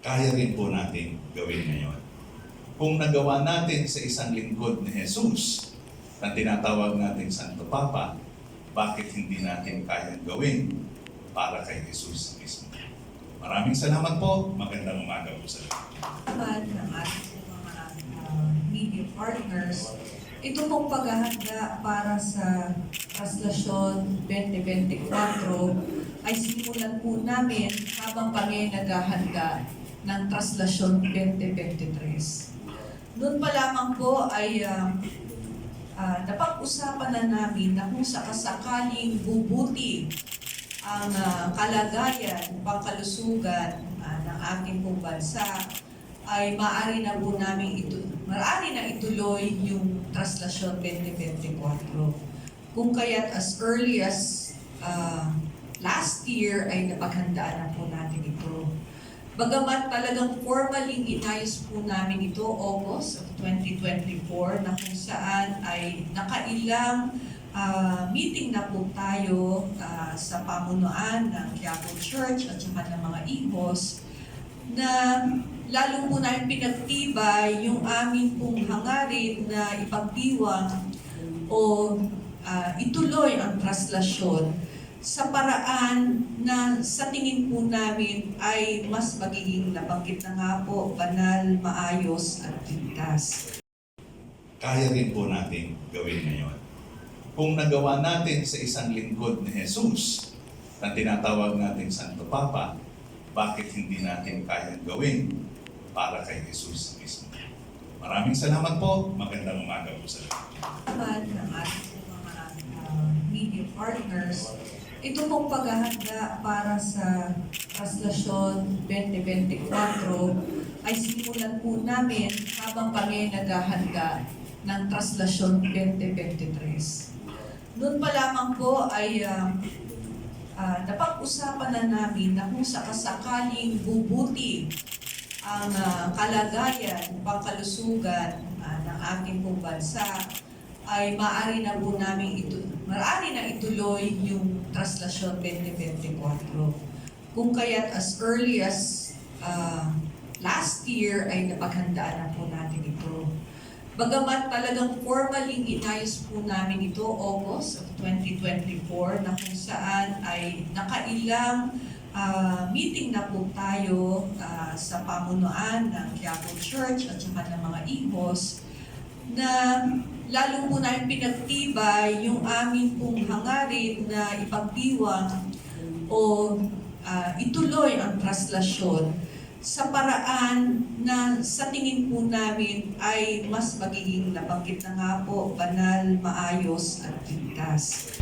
kaya rin po natin gawin ngayon. Kung nagawa natin sa isang lingkod ni Jesus na tinatawag natin Santo Papa, bakit hindi natin kayang gawin para kay Jesus mismo? Maraming salamat po. Magandang umaga po sa lahat. naman ng ating mga uh, media partners, ito pong paghahanda para sa Translasyon 2024 ay simulan po namin habang kami naghahanda ng Translasyon 2023. Noon pa lamang po ay uh, uh, napag-usapan na namin na kung sakasakaling bubuti ang uh, kalagayan, pangkalusugan uh, ng ating pong bansa ay maaari na po namin ito, maaari na ituloy yung Translasyon 2024. Kung kaya't as early as uh, last year ay napaghandaan na po natin ito. Bagamat talagang formally inayos po namin ito August of 2024 na kung saan ay nakailang ah, meeting na po tayo ah, sa pamunuan ng Quiapo Church at saka ng mga ihos na lalo po namin pinagtibay yung amin pong hangarin na ipagdiwang o ah, ituloy ang traslasyon sa paraan na sa tingin po namin ay mas magiging nabanggit na nga po, banal, maayos at ligtas. Kaya rin po natin gawin ngayon. Kung nagawa natin sa isang lingkod ni Jesus na tinatawag natin Santo Papa, bakit hindi natin kayang gawin para kay Jesus mismo? Maraming salamat po. Magandang umaga po sa lahat. naman ng ating mga uh, media partners, ito pong paghahanda para sa Translasyon 2024 ay simulan po namin habang kami naghahanda ng Translasyon 2023. Noon pa lamang po ay uh, uh, napag-usapan na namin na kung sakasakaling bubuti ang uh, kalagayan, pangkalusugan uh, ng ating pong bansa ay maaari na po namin ito, maaari na ituloy yung Translasyon 2024. Kung kaya't as early as uh, last year ay napaghandaan na po natin ito. Bagamat talagang formally inayos po namin ito August of 2024 na kung saan ay nakailang ah, meeting na po tayo ah, sa pamunuan ng Quiapo Church at saka ng mga ihos na lalo po namin pinagtibay yung amin pong hangarin na ipagdiwang o ah, ituloy ang traslasyon sa paraan na sa tingin po namin ay mas magiging nabanggit na nga po, banal, maayos at ligtas.